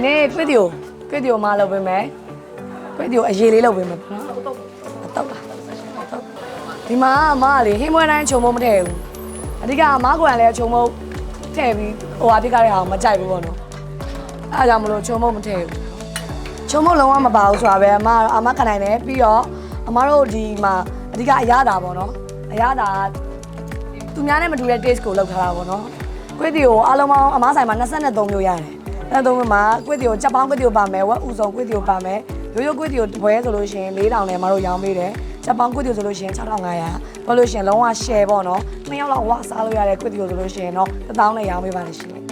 ဒီနေ့ကွေးတီကိုကွေးတီကိုမလုပ်ပေးမယ်ကွေးတီကိုအရေးလေးလုပ်ပေးမယ်ပေါ့နော်အတော့ဒီမှာအမကလေဟင်းမွေးတိုင်းခြုံမမထည့်ဘူးအဓိကအမကိုယ်ကလည်းခြုံမထည့်ပြီးဟိုဟာပြစ်ကြတဲ့အောင်မကြိုက်ဘူးပေါ့နော်အဲဒါကြောင့်မလို့ခြုံမမထည့်ဘူးခြုံမလုံးဝမပါဘူးဆိုတာပဲအမအမခံနိုင်တယ်ပြီးတော့အမတို့ဒီမှာအဓိကအရသာပေါ့နော်အရသာကသူများနဲ့မတူတဲ့ taste ကိုလောက်ထားတာပေါ့နော်။ကွေးတီကိုအားလုံးပေါင်းအမားဆိုင်မှာ23မျိုးရတယ်။ 23မျိုးမှာကွေးတီကိုချက်ပေါင်းကွေးတီကိုပါမယ်ဝက်ဥဆောင်ကွေးတီကိုပါမယ်ရိုးရိုးကွေးတီကိုတပွဲဆိုလို့ရှိရင်4000နဲ့မတို့ရောင်းပေးတယ်။ချက်ပေါင်းကွေးတီကိုဆိုလို့ရှိရင်6500ပြောလို့ရှိရင်လုံးဝ share ပေါ့နော်။နှစ်ယောက်လောက်ဝစားလို့ရတဲ့ကွေးတီကိုဆိုလို့ရှိရင်တော့1000နဲ့ရောင်းပေးပါလိမ့်ရှင်။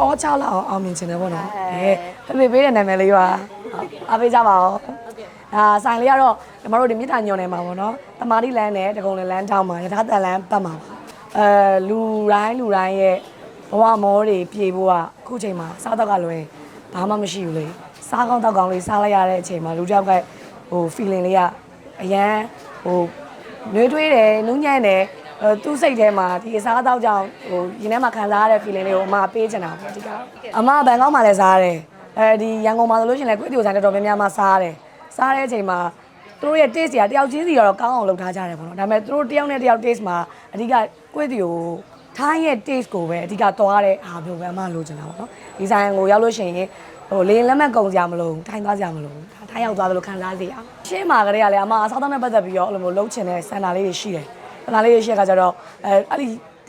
အောချလောက်အောင်အောင်မြင်ချင်တယ်ပေါ့နော်အဲဖေဖေပေးတဲ့နာမည်လေးပါအားပေးကြပါဦးဒါဆိုင်လေးကတော့ကျမတို့ဒီမြစ်တာညွန်နေမှာပေါ့နော်တမာတိလန်းနဲ့တကုံလန်းလန်းတောင်းမှာယထာတန်လန်းပတ်မှာပါအဲလူတိုင်းလူတိုင်းရဲ့ဘဝမောတွေပြေဖို့ကအခုချိန်မှာစားတော့ကလွယ်ဘာမှမရှိဘူးလေစားကောင်းတောက်ကောင်းလေးစားလိုက်ရတဲ့အချိန်မှာလူတစ်ယောက်ကဟို feeling လေးကအရန်ဟိုနှွေးထွေးတယ်နူးညံ့တယ်အဲ သူ့စိတ်ထဲမှာဒီအစားအသောက်ကြောင့်ဟိုရင်ထဲမှာခံစားရတဲ့ feeling လေးကိုအမပေးချင်တာပေါ့ဒီကအမဘန်ကောက်မှလည်းစားရတယ်အဲဒီရန်ကုန်မှာဆိုလို့ရှိရင်လည်းကွေးတီကိုဆိုင်တော်တော်များများမှစားရတယ်စားတဲ့အချိန်မှာသူတို့ရဲ့ taste တွေကတယောက်ချင်းစီကတော့ကောင်းအောင်လုပ်ထားကြတယ်ပေါ့နော်ဒါပေမဲ့သူတို့တယောက်နဲ့တယောက် taste မှာအဓိကကွေးတီကိုထိုင်းရဲ့ taste ကိုပဲအဓိကသွားတဲ့အားမျိုးပဲအမလိုချင်တာပေါ့နော်ဒီဆိုင်ကိုရောက်လို့ရှိရင်ဟိုလေရင်လက်မဲ့ကုန်ကြမလို့ထိုင်းသွားကြမလို့ဒါထိုင်းရောက်သွားသလိုခံစားစေအောင်ရှင်းမှာကလေးကလည်းအမအစားအသောက်နဲ့ပတ်သက်ပြီးတော့အဲ့လိုမျိုးလှုပ်ချင်တဲ့စန္ဒာလေးတွေရှိတယ် ခဏလေးရရှိတဲ့ခါကျတော့အဲအဲ့ဒီ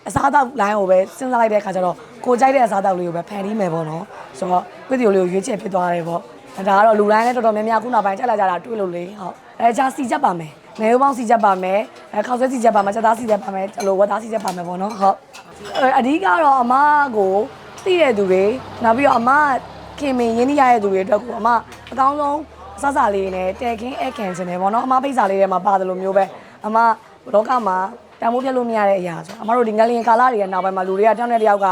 အစားအသောက် line ကိုပဲစဉ်းစားလိုက်တဲ့ခါကျတော့ကိုကြိုက်တဲ့အစားအသောက်လေးကိုပဲဖန်တီးမယ်ပေါ့နော်ဆိုတော့ကွေးတီကိုလေးကိုရွေးချယ်ဖြစ်သွားတယ်ပေါ့ဒါကတော့လူတိုင်းလည်းတော်တော်များများခုနောက်ပိုင်းကြက်လာကြတာတွေ့လို့လေဟုတ်အဲဂျာစီချက်ပါမယ်နေရိုးပေါင်းစီချက်ပါမယ်အဲခောက်ဆွဲစီချက်ပါမယ်ချက်သားစီချက်ပါမယ်အဲ့လိုဝက်သားစီချက်ပါမယ်ပေါ့နော်ဟုတ်အဲအဓိကတော့အမကိုသိတဲ့သူတွေနောက်ပြီးတော့အမခင်မင်ရင်းနှီးရတဲ့သူတွေအတွက်ကိုအမအကောင်းဆုံးအဆဆလေးနဲ့တဲခင်းအဲခံချင်တယ်ပေါ့နော်အမဖိတ်စာလေးထဲမှာပါတယ်လို့မျိုးပဲအမ လောကမှာတန်ဖိုးပြတ်လို့မရတဲ့အရာဆိုအမတို့ဒီငလျင်ကာလာတွေရဲ့နောက်ပိုင်းမှာလူတွေကတောင်းတဲ့တယောက်က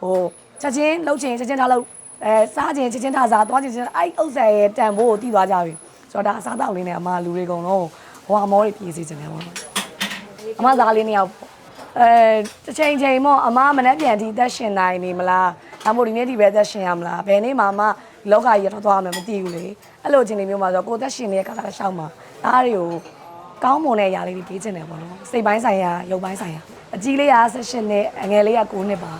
ဟိုချက်ချင်းလှုပ်ချင်းချက်ချင်းထားလို့အဲစားချင်းချက်ချင်းထားစားသွားချင်းချင်းအဲ့ဥစ္စာရဲ့တန်ဖိုးကိုသိသွားကြပြီဆိုတော့ဒါအစားတောက်လေးနဲ့အမလူတွေကုန်လုံးဟိုအမောတွေပြေးစီခြင်းတယ်ပေါ့အမသားလေးနှစ်ယောက်ပေါ့အဲတစ်ချိန်ချိန်ပေါ့အမမနဲ့ပြန်ဒီသက်ရှင်နိုင်နေမလားဒါမို့ဒီနေ့ဒီပဲသက်ရှင်ရမလားဘယ်နေ့မှမလောကကြီးရတော့သွားမယ်မသိဘူးလေအဲ့လိုအချိန်လေးမျိုးမှာဆိုကိုသက်ရှင်နေတဲ့ကာလတစ်လျှောက်မှာအားတွေကို ကောင်းမွန်တဲ့အရာလေးတွေပေးချင်တယ်ပေါ့နော်စိတ်ပိုင်းဆိုင်ရာရုပ်ပိုင်းဆိုင်ရာအကြီးလေးက16နှစ်အငယ်လေးက9နှစ်ပါ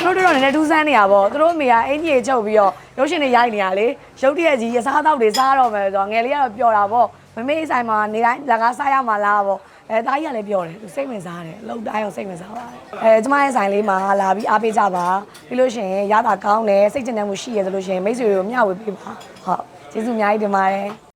သူတို့တို့တော့နည်းနည်းထူးဆန်းနေရပေါ့သူတို့အမေကအင်ကြီးချုပ်ပြီးတော့ရုပ်ရှင်တွေရိုက်နေရလေရုပ်တရက်ကြီးအစားအသောက်တွေစားတော့မယ်ဆိုတော့ငယ်လေးကတော့ပျော်တာပေါ့မမေဆိုင်မှာနေတိုင်းလကားစားရမှာလားပေါ့အဲတားကြီးကလည်းပြောတယ်သူစိတ်ဝင်စားတယ်အလုပ်တိုင်းအောင်စိတ်ဝင်စားပါတယ်အဲကျမရဲ့ဆိုင်လေးမှာလာပြီးအားပေးကြပါပြီးလို့ရှိရင်ရတာကောင်းတယ်စိတ်ကျဉ်တတ်မှုရှိရဆိုလို့ရှိရင်မိတ်ဆွေတွေကိုမျှဝေပေးပါဟုတ်ကျေးဇူးအများကြီးတင်ပါတယ်